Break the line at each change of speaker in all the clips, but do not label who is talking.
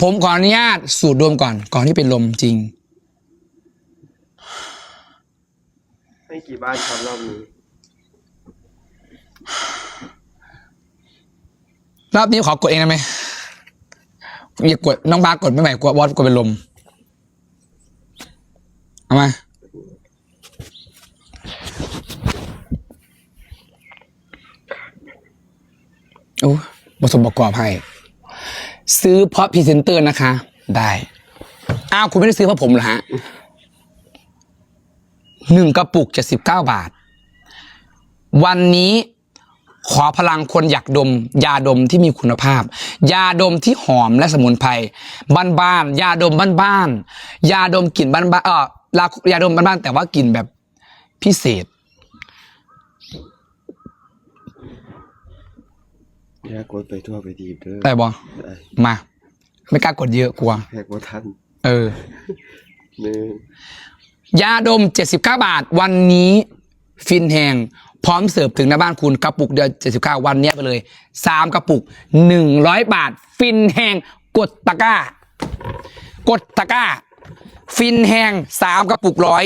ผมขออนุญาตสูดดมก่อน ก่อนที่เป็นลมจริง
ให้กี่บ้านครับรอบนี้
รอบนี้ขอกดเองได้ไหมอย่ากดน้องบาสกดไม่ไหวกลัวบอสกดเป็นลมเอามาโอ้ผสมประกอบให้ ซื้อเพราะพรีเซนเตอร์นะคะ ได้อ้าวคุณไม่ได้ซื้อเพราะผมเหรอฮะหนึ่งกระปุกเจ็ดสิบเก้าบาท วันนี้ขอพลังคนอยากดม ยาดมที่มีคุณภาพ ยาดมที่หอมและสมุนไพรบ้านๆยาดมบ้านๆยาดมกลิ่นบ้านๆเออลายาดมบ้านๆแต่ว่ากลิ่นแบบพิเศษ
อย่ากดไปทั่วไปทีบเด้อ
ได้บอ
ได้
มา ไม่กล้ากดเยอะกลัว
แหกว่าทัน
เออ
หนึ่ง
ยาดม 79 บาท วันนี้ฟินแหงพร้อมเสิร์ฟถึงหน้าบ้านคุณกระปุกเดียว79 วันเนี้ยไปเลย 3 กระปุก 100 บาท ฟินแหงกดตะกร้า กดตะกร้า ฟินแหง3 กระปุกร้อย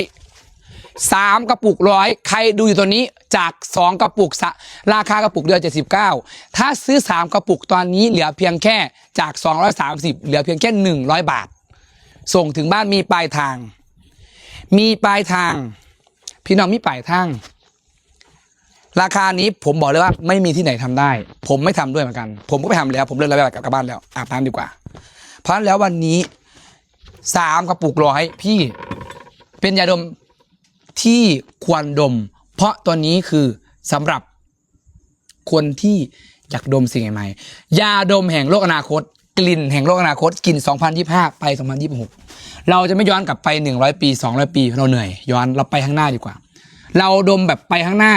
สามกระปุกร้อยใครดูอยู่ตัวนี้จาก 2 กระปุกสะราคากระปุกเดียว79 ถ้าซื้อ 3 กระปุกตอนนี้เหลือเพียงแค่จาก 230 เหลือเพียงแค่ 100 บาท ส่งถึงบ้านมีปลายทาง มีปลายทาง พี่น้องมีปลายทาง ราคานี้ผมบอกเลยว่าไม่มีที่ไหนทำได้ ผมไม่ทำด้วยเหมือนกัน ผมก็ไปทำแล้ว ผมเลิกแล้วกลับบ้านแล้วอาบน้ำดีกว่า เพราะฉะนั้นแล้ววันนี้สามกระปุกร้อยพี่เป็นยาดม ที่ควรดม เพราะตัวนี้คือสำหรับคนที่อยากดมสิ่งใหม่ๆยาดมแห่งโลกอนาคต กลิ่นแห่งโลกอนาคตกลิ่น 2025 ไป 2026 เราจะไม่ย้อนกลับไป 100 ปี 200 ปี เราเหนื่อย ย้อนเราไปข้างหน้าดีกว่า เราดมแบบไปข้างหน้า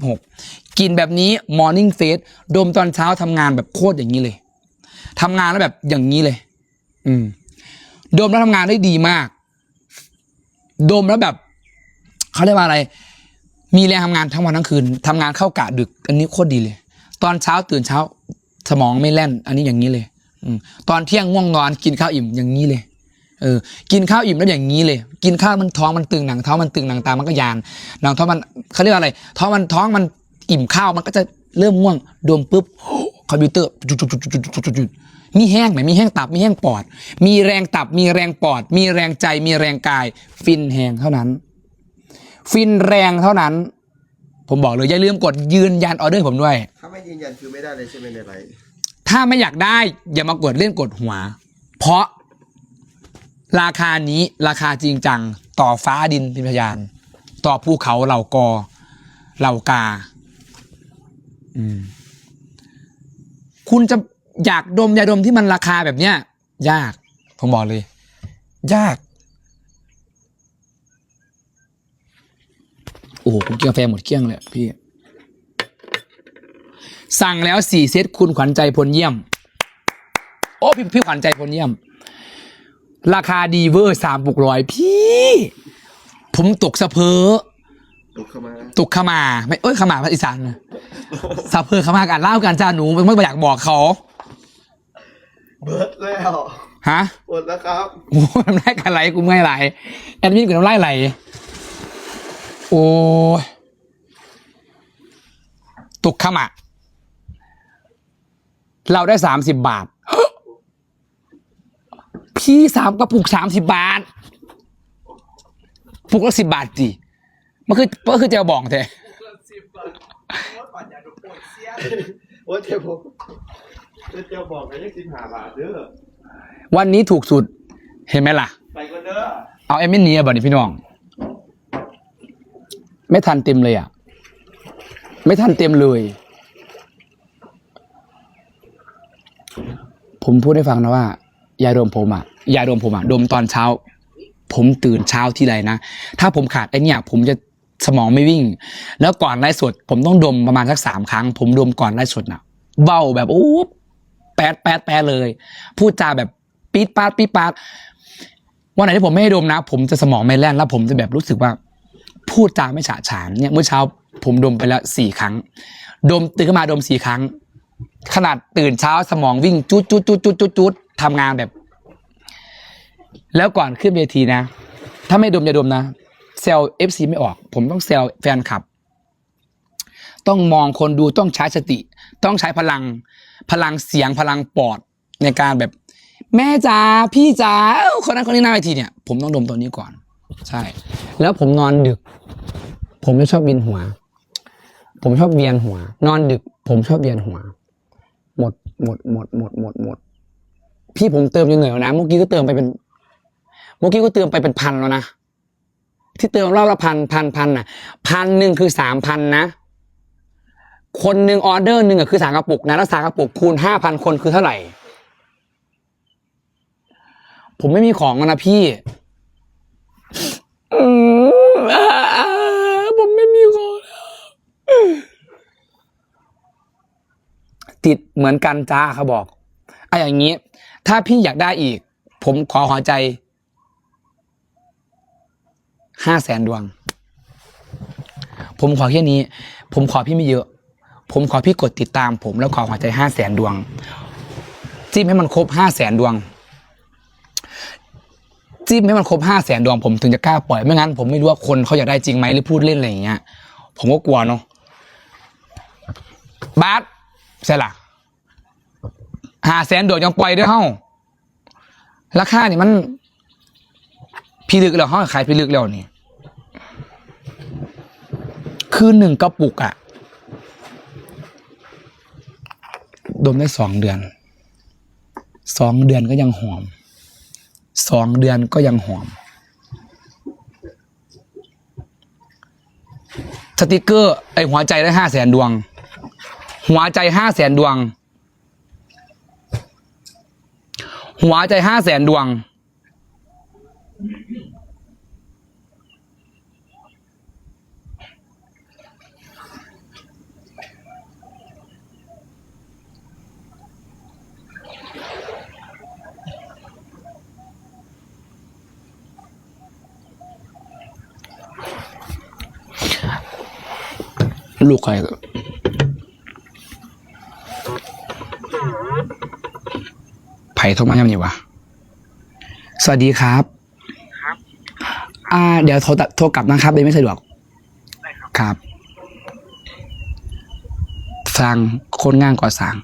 2026 กินแบบนี้ Morning Face ดมตอนเช้าทำงานแบบโคตรอย่างนี้เลยทำงานแล้วแบบอย่างนี้เลย อืมดมแล้วทำงานได้ดีมาก ดมแล้วแบบ เขาเรียกว่าอะไร มีแรงทำงานทั้งวันทั้งคืนทำงานเข้ากะดึก อันนี้โคตรดีเลย ตอนเช้าตื่นเช้า สมองไม่แล่น อันนี้อย่างนี้เลยอมตอนเที่ยงง่วงนอน กินข้าวอิ่มอย่างนี้เลย เออ กินข้าวอิ่มแล้วอย่างนี้เลย กินข้าวมันท้องมันตึงหนังท้องมันตึงหนังตามันก็ยานหนังท้องมันเขาเรียกว่าอะไร ท้องมันท้องมันอิ่มข้าวมันก็จะเริ่มง่วงดมปุ๊บคอมพิวเตอร์จุดจุดจุดจุดจุดจุดมีแห้งไหมมีแห้งตับมีแห้งปอด มีแรงตับมีแรงปอด มีแรงใจมีแรงกาย ฟินแหงเท่านั้น ฟินแรงเท่านั้น ผมบอกเลยอย่าลืมกดยืนยันออเดอร์ผมด้วย
ถ้าไม่ยืนยันคือไม่ได้เลยใช่ไหมในไลน์
ถ้าไม่อยากได้ อย่ามากดเล่นกดหัว เพราะราคานี้ราคาจริงจัง ต่อฟ้าดินเป็นพยาน ต่อภูเขาเหล่ากอเหล่ากา อืม คุณจะอยากดมยาดมที่มันราคาแบบเนี้ย ยาก ผมบอกเลย ยาก โอ้โหผมกินกาแฟหมดเกลี้ยงเลยอะพี่ สั่งแล้วสี่เซตคุณขวัญใจพลเยี่ยม โอ้พี่พี่ขวัญใจพลเยี่ยม ราคาดีเวอร์สามปุกร้อยพี่ ผมตกสะเพอ
ลุกเข้ามา
ตกขมาไม่เอ้ยขมาภาษาอีสานนะสะเพอขมากันเล่ากันจ้าหนูไม่อยากบอกเขา
เบิร์ดแล้ว
ฮะ
หมดแล้วครับ
โอ้ยน้ำลายกันไหลกูไม่ไหลแอดมินกูน้ำลายไหล โอ้ยตกขมาเราได้สามสิบบาท พี่สามกระปุกสามสิบบาทปุกละสิบบาทจีมันคือมันคือเจ้าบองแต่
ว่าเจ้าผมเจ้าบอกกันยังสิบห้าบาทเด้อ
วันนี้ถูกสุด เห็นไหมล่ะ
ไปก็เด้อ
เอาเอมมินเนียบ่นี่พี่น้อง ไม่ทันเต็มเลยอะ ไม่ทันเต็มเลย ผมพูดให้ฟังนะว่า ยาดมผมอะยาดมผมอะดมตอนเช้า ผมตื่นเช้าที่ไรนะถ้าผมขาดไอ้เนี่ยผมจะสมองไม่วิ่ง แล้วก่อนไลฟ์สด ผมต้องดมประมาณสักสามครั้ง ผมดมก่อนไลฟ์สดน่ะเบาแบบโอ้แปดแปดแปดเลย พูดจาแบบปี๊ดปาดปี๊ดปาดวันไหนที่ผมไม่ให้ดมนะ ผมจะสมองไม่แล่นแล้ว ผมจะแบบรู้สึกว่า พูดจาไม่ฉะฉานเนี่ยเมื่อเช้าผมดมไปแล้วสี่ครั้ง ดมตื่นขึ้นมาดมสี่ครั้ง ขนาดตื่นเช้าสมองวิ่งจุดจุดจุดจุดจุดจุดทำงานแบบ แล้วก่อนขึ้นเวทีนะ ถ้าไม่ดมอย่าดมนะเซลเอฟซีไม่ออก ผมต้องเซลแฟนคลับ ต้องมองคนดูต้องใช้สติ ต้องใช้พลัง พลังเสียงพลังปอดในการแบบ แม่จ๋าพี่จ้าคนนั้นคนนี้หน้าเวทีเนี่ย ผมต้องดมตัวนี้ก่อน ใช่ แล้วผมนอนดึก ผมไม่ชอบเวียนหัว ผมชอบเวียนหัว นอนดึก ผมชอบเวียนหัว หมดหมดหมดหมดหมดหมด พี่ผมเติมยังเหนื่อยแล้วนะเมื่อกี้ก็เติมไปเป็นเมื่อกี้ก็เติมไปเป็นพันแล้วนะที่เติมรอบละพันพันพันอะพันหนึ่งคือสามพันนะคนหนึ่งออเดอร์หนึ่งอะคือสามกระปุกนะแล้วสามกระปุกคูณห้าพันคนคือเท่าไหร่ ผมไม่มีของแล้วนะพี่ ผมไม่มีของติดเหมือนกันจ้าเขาบอกไอ้อย่างนี้ ถ้าพี่อยากได้อีก ผมขอหัวใจห้าแสนดวง ผมขอแค่นี้ ผมขอพี่ไม่เยอะ ผมขอพี่กดติดตาม ผมแล้วขอหัวใจห้าแสนดวง จิ้มให้มันครบห้าแสนดวง จิ้มให้มันครบห้าแสนดวงผมถึงจะกล้าปล่อยไม่งั้นผมไม่รู้ว่าคนเขาอยากได้จริงไหมหรือพูดเล่นอะไรอย่างเงี้ย ผมก็กลัวเนาะบาสใช่ล่ะห้าแสนดวงยังปล่อยด้วยเฮ้าราคานี่มันพี่ลึกแล้วเฮ้าขายพี่ลึกแล้วนี่คือหนึ่งกระปุกอะดมได้สองเดือน สองเดือนก็ยังหอม สองเดือนก็ยังหอม สติกเกอร์ ไอหัวใจได้ห้าแสนดวง หัวใจห้าแสนดวง หัวใจห้าแสนดวง ลูกใครก็ไผ่โทรมายังนี่วะสวัสดีครับ
ครับ
อ่า เดี๋ยวโทรตัดโทรกลับนะครับเดี๋ยวไม่สะดวก
ได้ครับ
ครับสั่งคนงานก่อสั่ง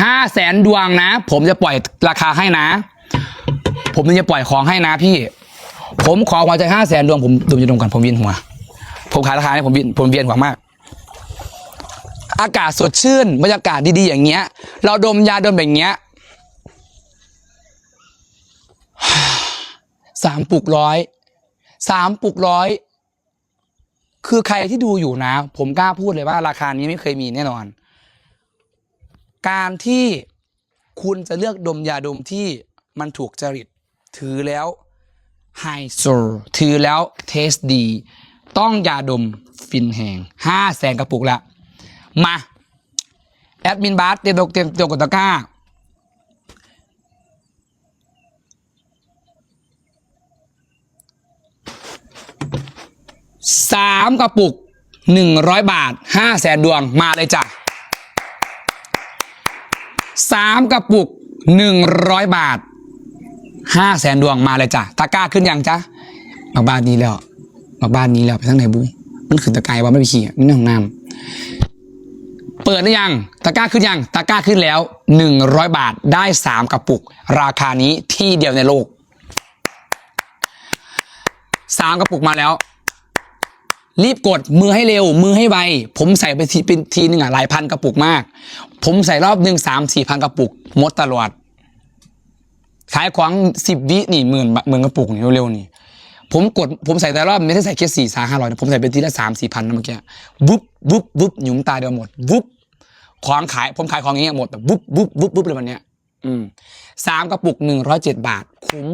ห้าแสนดวงนะ ผมจะปล่อยราคาให้นะ ผมจะปล่อยของให้นะพี่ ผมขอหัวใจห้าแสนดวงผมดมจะดมกันผมเวียนหัว ผมขายราคาให้ผมเวียนผมเวียนหัวมาก อากาศสดชื่นบรรยากาศดีๆอย่างเงี้ย เราดมยาดมแบบเงี้ยสามปลุกร้อยสามปลุกร้อยคือใครที่ดูอยู่นะ ผมกล้าพูดเลยว่าราคานี้ไม่เคยมีแน่นอน การที่คุณจะเลือกดมยาดมที่มันถูกจริต ถือแล้วไฮโซถือแล้วเทสดี ต้องยาดมฟินแหงห้าแสนกระปุกละ มาแอดมินบาสเตรียมตัวเตรียมตัวกดตะกร้าสามกระปุกหนึ่งร้อยบาทห้าแสนดวงมาเลยจ้ะสามกระปุกหนึ่งร้อยบาทห้าแสนดวงมาเลยจ้ะตะกร้าขึ้นยังจ๊ะมาบ้านนี้แล้วมาบ้านนี้แล้วไปทั้งไหนบุ้ยมันขึ้นตะกายว่าไม่ไปขี่นี่ในห้องน้ำ เปิดหรือยังตะกร้าขึ้นยังตะกร้าขึ้นแล้วหนึ่งร้อยบาทได้สามกระปุก ราคานี้ที่เดียวในโลกสามกระปุกมาแล้ว รีบกดมือให้เร็ว มือให้ไว ผมใส่ไปทีเป็นทีนึงอะหลายพันกระปุกมาก ผมใส่รอบหนึ่งสามสี่พันกระปุกหมดตลอดขายของสิบวินี่หมื่นหมื่นกระปุกนี่เร็วๆนี่ผมกดผมใส่แต่รอบไม่ได้ใส่แค่สี่สาห้าร้อยผมใส่เป็นทีละสามสี่พันนะเมื่อกี้วุบวุบวุบหยุมตาเดียวหมดวุบ ของขายผมขายของอย่างเงี้ยหมดแบบวุบบุ๊บบุ๊บบุ๊บเลยวันเนี้ยอืมสามกระปุกหนึ่งร้อยเจ็ดบาท คุ้ม